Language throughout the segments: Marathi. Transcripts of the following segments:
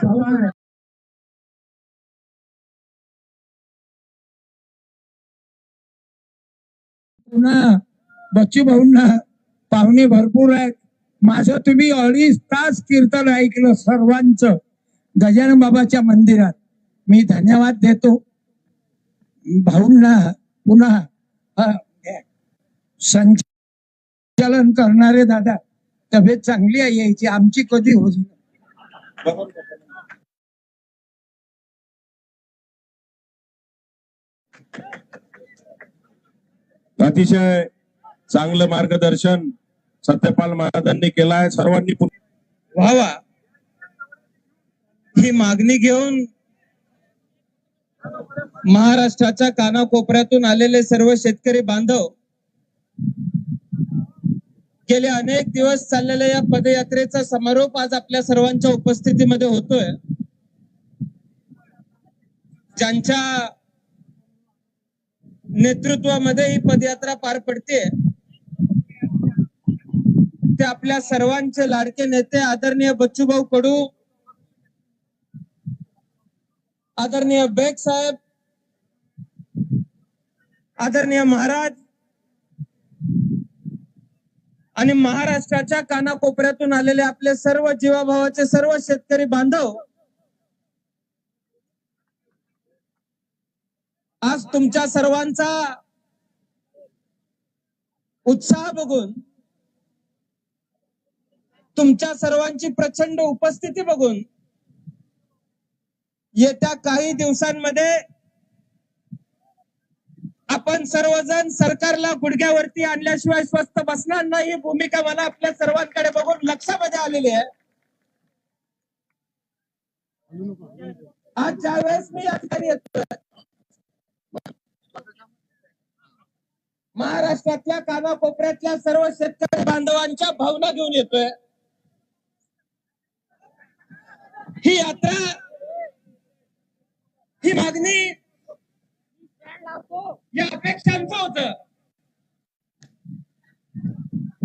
चव्हाण पुन्हा बच्चू भाऊंना पाहुणे भरपूर आहेत. माझं तुम्ही अडीच तास कीर्तन ऐकलं सर्वांचं. गजानन बाबाच्या मंदिरात. मी धन्यवाद देतो. भाऊंना पुन्हा संचालन करणारे दादा तब्येत चांगली आहे यायची. आमची कधी होती अतिशय चांगलं मार्गदर्शन सत्यपाल महाराजांनी केलं आहे सर्वांनी व्हावा. ही मागणी घेऊन महाराष्ट्राच्या कानाकोपऱ्यातून आलेले सर्व शेतकरी बांधव गेले अनेक दिवस चाललेल्या या पदयात्रेचा समारोप आज आपल्या सर्वांच्या उपस्थितीमध्ये होतोय. ज्यांच्या नेतृत्वामध्ये ही पदयात्रा पार पडते ते आपल्या सर्वांचे लाडके नेते आदरणीय बच्चूभाऊ कडू आदरणीय बेग साहेब आदरणीय महाराज आणि महाराष्ट्राच्या कानाकोपऱ्यातून आलेले आपले सर्व जीवाभावाचे सर्व शेतकरी बांधव आज तुमच्या सर्वांचा उत्साह बघून तुमच्या सर्वांची प्रचंड उपस्थिती बघून येत्या काही दिवसांमध्ये आपण सर्वजण सरकारला गुडघ्यावरती आणल्याशिवाय स्वस्त बसणार नाही ही भूमिका मला आपल्या सर्वांकडे बघून लक्षामध्ये आलेली आहे. आज ज्या वेळेस मी या ठिकाणी येतोय महाराष्ट्रातल्या कानाकोपऱ्यातल्या सर्व शेतकरी बांधवांच्या भावना घेऊन येतोय. ही यात्रा ही मागणी या अपेक्षांचं होत.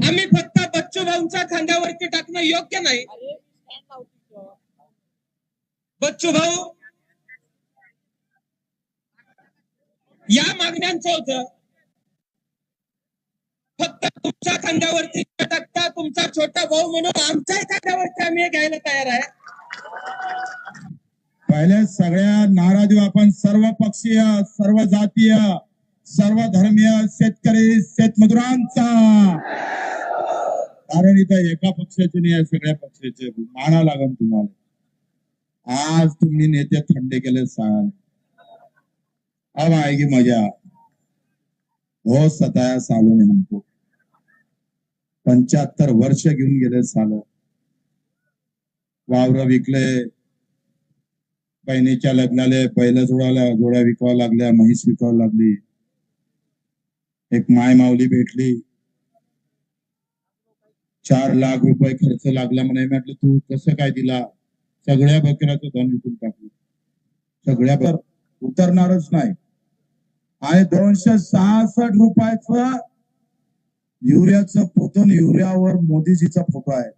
आम्ही फक्त बच्चू भाऊंच्या खांद्यावरती टाकणं योग्य नाही. बच्चू भाऊ या मागण्यांचं होतं. तुमच्या खांद्यावरती टाकता तुमचा छोटा भाऊ म्हणून आमच्या खांद्यावरती आम्ही घ्यायला तयार आहे. पहिले सगळ्या नाराज आपण सर्व पक्षीय सर्व जातीय सर्व धर्मीय शेतकरी शेतमजुरांचा. कारण इथं एका पक्षाचे नाही आहे, सगळ्या पक्षाचे. माना लागन तुम्हाला. आज तुम्ही नेते थंडे केले सांग अब आएगी मजा. बहुत सताया सालों ने हमको. पंच्याहत्तर वर्ष घेऊन गेले साल. वावर विकले. बहिणीच्या लग्नाला बैल जोडाला जोड्या विकावं लागल्या म्हैस विकावं लागली. एक माय माऊली भेटली. चार लाख रुपये खर्च लागला म्हणे. मी म्हटलं तू कसं काय दिला? सगळ्या बकऱ्याचं धन विकून टाकलं. सगळ्या बक- उतरणारच नाही. आणि दोनशे सहासष्ट रुपयाचं युरियाचं पोतन युरियावर मोदीजीचा फोटो आहे.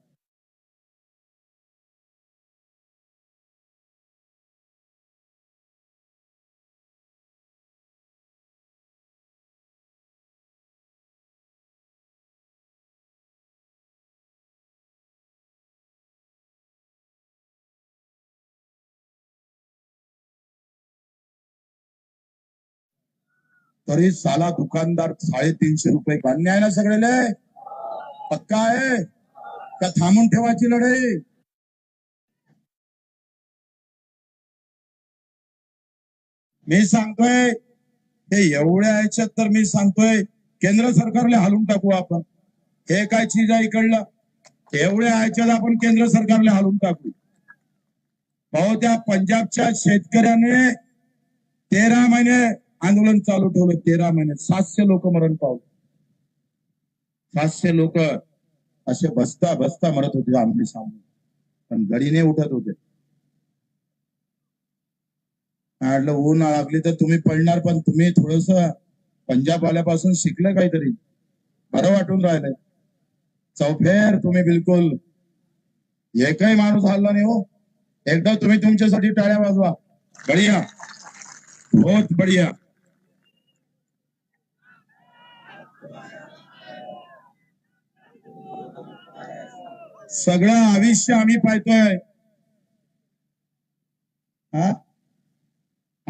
तरी साला दुकानदार साडेतीनशे रुपये अन्याय आहे ना सगळेले. पक्का आहे? का थांबून ठेवायची लढाई? मी सांगतोय हे एवढ्या ह्याच्यात तर मी सांगतोय केंद्र सरकारला हालून टाकू आपण. हे काय चीज आहे इकडलं? एवढ्या ह्याच्यात आपण केंद्र सरकारला हालून टाकू. भाऊ त्या पंजाबच्या शेतकऱ्याने तेरा महिने आंदोलन चालू ठेवलं तेरा महिने. सातशे लोक मरण पावले. सातशे लोक असे बसता बसता मरत होते आमने सामने. पण गडीने उठत होते. म्हटलं ऊन लागली तर तुम्ही पडणार पण तुम्ही थोडस पंजाब आल्यापासून शिकलं काहीतरी. बरं वाटून राहिलंय. चौफेर तुम्ही बिलकुल एकही माणूस हल्ला नाही हो. एकदा तुम्ही तुमच्यासाठी टाळ्या वाजवा. बढिया. बहुत बढिया. सगळं आयुष्य आम्ही पाहतोय. हा?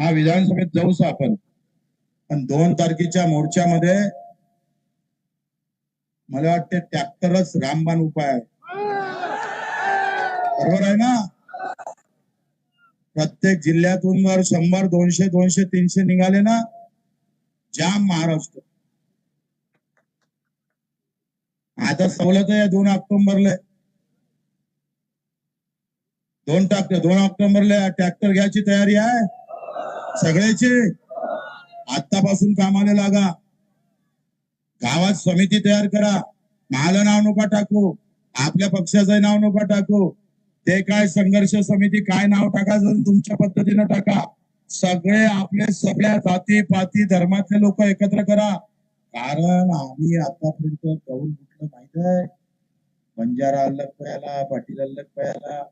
हा विधानसभेत जाऊच आपण. पण दोन तारखेच्या मोर्चामध्ये मला वाटते ट्रॅक्टरच रामबाण उपाय आहे. बरोबर आहे ना? प्रत्येक जिल्ह्यातून जर शंभर दोनशे दोनशे तीनशे निघाले ना? जाम महाराष्ट्र. आता सवलत आहे दोन ऑक्टोबरला. दोन टाक दोन ऑक्टोबरला ट्रॅक्टर घ्यायची तयारी आहे? सगळ्याची? आतापासून कामाला लागा. गावात समिती तयार करा. माझं नाव नका टाकू. आपल्या पक्षाचं नाव नका टाकू. ते काय संघर्ष समिती काय नाव टाकायचं तुमच्या पद्धतीनं टाका. सगळे आपले सगळ्या जाती पाती धर्मातले लोक एकत्र करा. कारण आम्ही आतापर्यंत कौल कुठलं माहीत आहे? बंजारा अलग पयाला पाटील अलग पयाला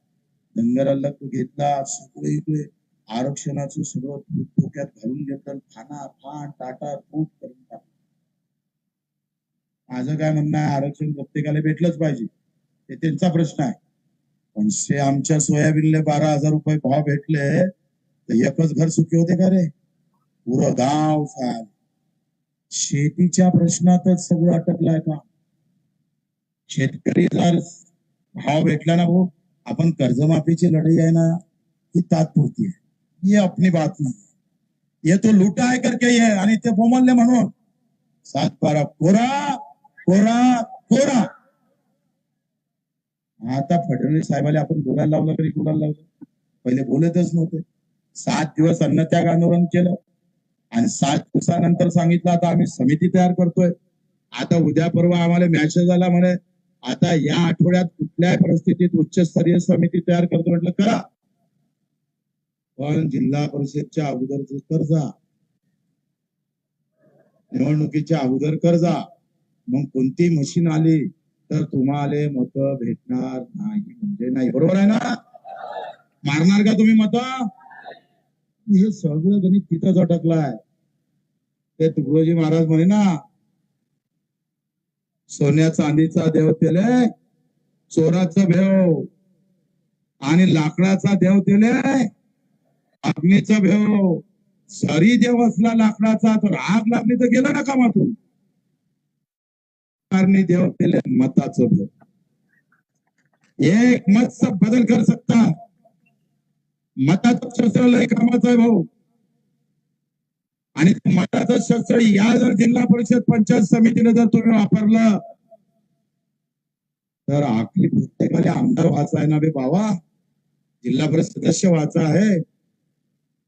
धनगर तू घेतला सगळे इकडे आरक्षणाचं सगळं डोक्यात घालून घेतलं खाना फाण टाटा फूट करून टाक माझं काय म्हणणं आहे आरक्षण प्रत्येकाला भेटलंच पाहिजे ते त्यांचा प्रश्न आहे. पण से आमच्या सोयाबीनले बारा हजार रुपये भाव भेटले तर एकच घर सुखी होते का रे? पुरं गाव साल शेतीच्या प्रश्नातच सगळं अटकलाय का? शेतकरी जर भाव भेटला ना भाऊ आपण कर्जमाफीची लढाई आहे ना ही तात्पुरती आहे. ये अपनी बात नाही ये तो लुटा आहे करके ये आणि ते बोमलले म्हणून. सात बारा कोरा कोरा कोरा. आता फडणवीस साहेबाला आपण बोलायला लावलं तरी बोलायला लावलं. पहिले बोलतच नव्हते. सात दिवस अन्नत्याग आंदोलन केलं. आणि सात दिवसानंतर सांगितलं आता आम्ही समिती तयार करतोय. आता उद्या परवा आम्हाला मॅसेज आला म्हणे आता या आठवड्यात कुठल्याही परिस्थितीत उच्चस्तरीय समिती तयार करतो म्हटलं करा. पण जिल्हा परिषदच्या अगोदरच कर्जा निवडणुकीच्या अगोदर कर्जा मग कोणती मशीन आली तर तुम्हाला मत भेटणार नाही म्हणजे नाही. बरोबर आहे ना? मारणार का तुम्ही मत? हे सगळं गणित तिथंच अटकलाय. ते तुकडोजी महाराज म्हणे ना सोन्या चांदीचा देव दिले चोराचा भेव आणि लाकडाचा देव दिले अग्नीचा भेव. सरी देव असला लाकडाचा तर आग लागली तर गेला ना कामातून देव दिले मताचं भेव. एक मत सब बदल कर सकता. मताचं शस्त्र लय कामाचं आहे भाऊ. आणि तुम्हाला जर शस्त्र या जर जिल्हा परिषद पंचायत समितीने जर तुम्ही वापरलं तर आपली प्रत्येकाला आमदार व्हायचा आहे ना बे बाबा. जिल्हा परिषद सदस्य व्हायचा आहे.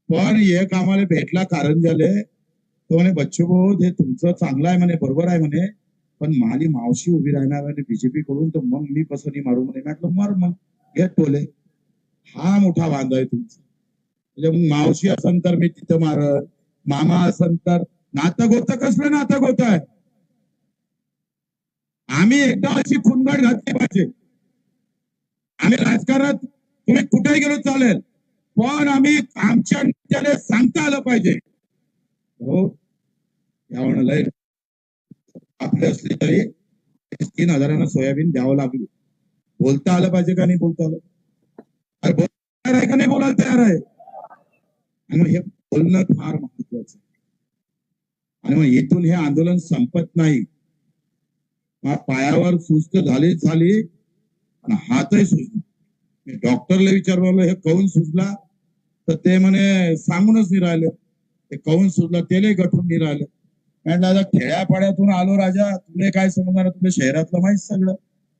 पण एक आम्हाला भेटला कारण झाले. तो म्हणे बच्चू भाऊ हे तुमचं चांगलं आहे म्हणे बरोबर आहे म्हणे. पण माझी मावशी उभी राहणार आहे बीजेपी कडून तर मग मी कसं नाही मारू म्हणे. म्हटलं मार मग घे टोले. हा मोठा वांदा आहे तुमचा. म्हणजे मग मावशी असन तर मी तिथं मारत. मामा असन तर नातं गोत कसलं नातं गोत आहे? आम्ही एकदा अशी खुनगड घातली पाहिजे. आम्ही राजकारणात तुम्ही कुठेही गेलो चालेल पण आम्ही आमच्या नेत्याला सांगता आलं पाहिजे. हो या म्हणाल आपले असली तरी तीन हजारांना सोयाबीन द्यावं लागली. बोलता आलं पाहिजे का नाही बोलता आलं? अरे बोल आहे का नाही बोलायला तयार आहे? आणि हे बोलणं फार महत्वाचं आणि मग इथून हे आंदोलन संपत नाही. पायावर सुस्त झाली झाली आणि हातही सुजला. मी डॉक्टरला विचारलं हे कौन सुजला? तर ते म्हणे सांगूनच नाही राहिले. ते कौन सुजला? तेले गठून नाही राहिलं. कारण दादा खेड्यापाड्यातून आलो राजा तुले काय समजणार तुला शहरातलं माहीत सगळं.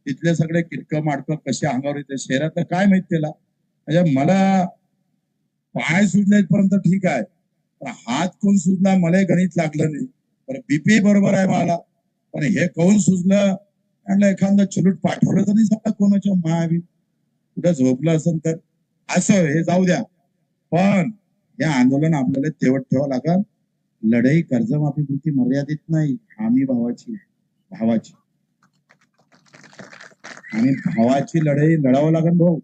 तिथले सगळे किटकं माडकं कसे अंगावर येते? शहरातलं काय माहीत त्याला? म्हणजे मला पाय सुजले पर्यंत ठीक आहे. पण हात कोण सुजला मला गणित लागलं नाही. पण बीपी बरोबर आहे मला. पण हे कोण सुजलं? म्हणलं एखादं चुलूट पाठवलं तर नाही समजा कोणाच्या महावी कुठं झोपलं असेल तर. असं हे जाऊ द्या. पण हे आंदोलन आपल्याला तेवट ठेवावं लागल. लढाई कर्जमाफीपुरती मर्यादित नाही. हमी भावाची भावाची. आणि भावाची लढाई लढावं लागेल भाऊ.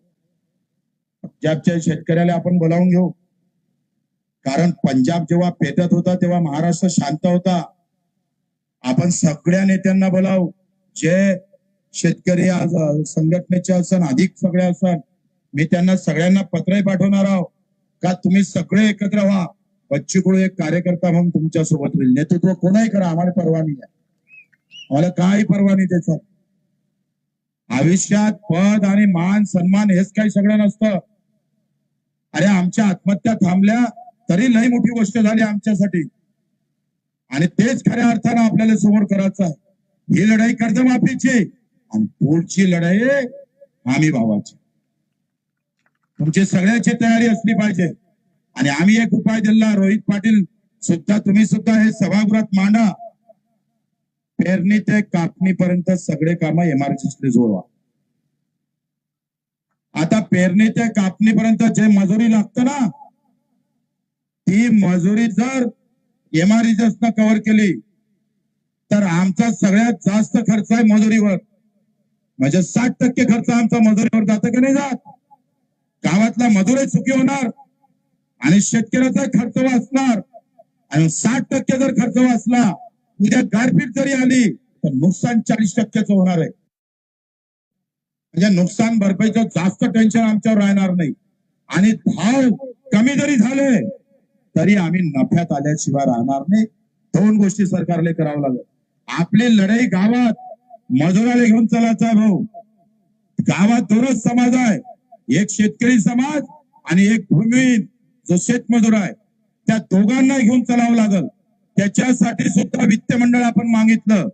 पंजाबच्या शेतकऱ्याला आपण बोलावून घेऊ. कारण पंजाब जेव्हा पेटत होता तेव्हा महाराष्ट्र शांत होता. आपण सगळ्या नेत्यांना बोलावू. जे शेतकरी संघटनेचे असन अधिक सगळे असन मी त्यांना सगळ्यांना पत्रही पाठवणार आहोत का तुम्ही सगळे एकत्र व्हा. बच्चू एक कार्यकर्ता म्हणून तुमच्यासोबत होईल नेतृत्व कोणाही करा आम्हाला परवानगी आहे आम्हाला काही परवानगी त्याचं आयुष्यात पद आणि मान सन्मान हेच काही सगळं नसतं. अरे आमच्या आत्महत्या थांबल्या तरी लई मोठी गोष्ट झाली आमच्यासाठी. आणि तेच खऱ्या अर्थानं आपल्याला समोर करायचं आहे. ही लढाई कर्जमाफीची आणि पुढची लढाई आम्ही भावाची तुमची सगळ्याची तयारी असली पाहिजे. आणि आम्ही एक उपाय दिला रोहित पाटील सुद्धा तुम्ही सुद्धा हे सभागृहात मांडा. पेरणी ते कापणीपर्यंत सगळे कामं एमआरसीने जोडवा. आता पेरणी ते कापणीपर्यंत जे मजुरी लागतं ना ती मजुरी जर एमआरसीएसनं कव्हर केली तर आमचा सगळ्यात जास्त खर्च आहे मजुरीवर. म्हणजे साठ टक्के खर्च आमचा मजुरीवर जातो की नाही जात? गावातला मजूरही सुखी होणार आणि शेतकऱ्याचा खर्च वाचणार. आणि साठ टक्के जर खर्च वाचला उद्या गारपीट जरी आली तर नुकसान चाळीस टक्क्याचं होणार आहे. म्हणजे नुकसान भरपाईचं जास्त टेन्शन आमच्यावर राहणार नाही. आणि भाव कमी जरी झाले तरी आम्ही नफ्यात आल्याशिवाय राहणार नाही. दोन गोष्टी सरकारला करावं लागेल. आपली लढाई गावात मजुराला घेऊन चालायचा भाऊ. गावात दोनच समाज आहे. एक शेतकरी समाज आणि एक भूमिहीन जो शेतमजूर आहे त्या दोघांना घेऊन चालावं लागल. त्याच्यासाठी सुद्धा वित्त मंडळ आपण मागितलं.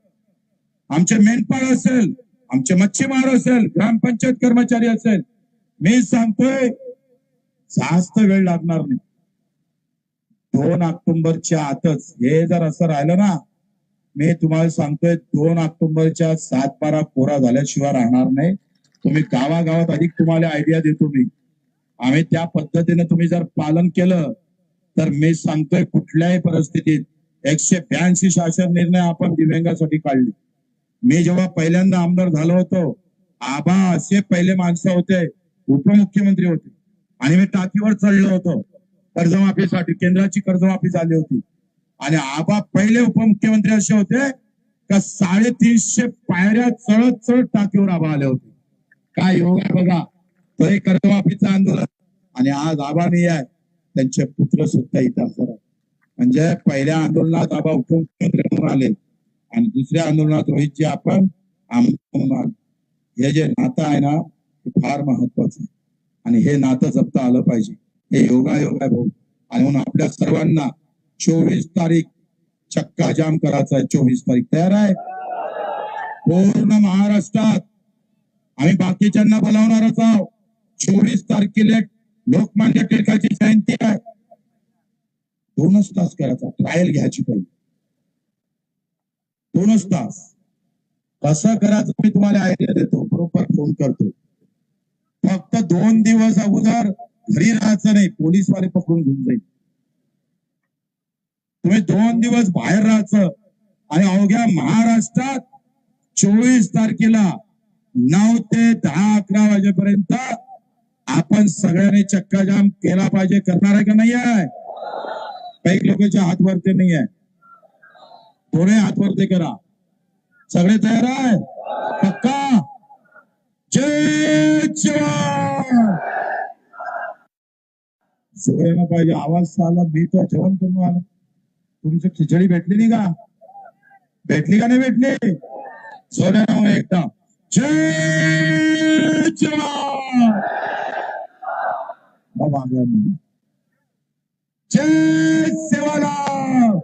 आमचे मेंढपाळ असेल आमचे मच्छीमार असेल ग्रामपंचायत कर्मचारी असेल. मी सांगतोय जास्त वेळ लागणार नाही. दोन ऑक्टोबरच्या आतच हे जर असं राहिलं ना मी तुम्हाला सांगतोय दोन ऑक्टोबरच्या सात बारा कोरा झाल्याशिवाय राहणार नाही. तुम्ही गावागावात अधिक तुम्हाला आयडिया देतो मी. आम्ही त्या पद्धतीने तुम्ही जर पालन केलं तर मी सांगतोय कुठल्याही परिस्थितीत एकशे ब्याऐंशी शासन निर्णय आपण दिव्यांगासाठी काढले. मी जेव्हा पहिल्यांदा आमदार झालो होतो आबा असे पहिले माणसं होते उपमुख्यमंत्री होते. आणि मी टाकीवर चढलो होतो. कर्जमाफीसाठी केंद्राची कर्जमाफी झाली होती. आणि आबा पहिले उपमुख्यमंत्री असे होते का साडेतीनशे पायऱ्या चढत चढत टाकीवर आबा आले होते. काय योग आहे बघा. तो एक कर्जमाफीचं आंदोलन. आणि आज आबा नाही आहे. त्यांचे पुत्र सुद्धा इथं म्हणजे पहिल्या आंदोलनात आबा उपमुख्यमंत्री म्हणून आले. आणि दुसऱ्या आंदोलनात रोहितजी आपण आमदार हे जे नातं आहे ना ते फार महत्वाचं आहे. आणि हे नातं जपता आलं पाहिजे. हे योगायोग आहे भाऊ. आणि म्हणून आपल्या सर्वांना चोवीस तारीख चक्का जाम करायचा आहे. चोवीस तारीख तयार आहे? पूर्ण महाराष्ट्रात. आम्ही बाकीच्यांना बोलावणारच आहोत. चोवीस तारखेला लोकमान्य टिळकाची जयंती आहे. दोनच तास करायचा. ट्रायल घ्यायची पाहिजे दोनच तास. कसं करायचं मी तुम्हाला आयडिया देतो. बरोबर फोन करतो फक्त दोन दिवस अगोदर घरी राहायचं नाही पोलीसवाले पकडून घेऊन जाईल. तुम्ही दोन दिवस बाहेर राहायचं. आणि अवघ्या महाराष्ट्रात चोवीस तारखेला नऊ ते दहा अकरा वाजेपर्यंत आपण सगळ्यांनी चक्काजाम केला पाहिजे. करणार आहे का नाही आहे? काही लोकांच्या हात वरती नाही आहे. दोन्ही हात वरते करा सगळे तयार आहे पक्का? जय जवान! पाहिजे आवाज़ आला मी तो जेवण करून आलो तुमची खिचडी भेटली नाही का? भेटली का नाही भेटली जोरानं मग एकदा जय जवान. जय सेवालाल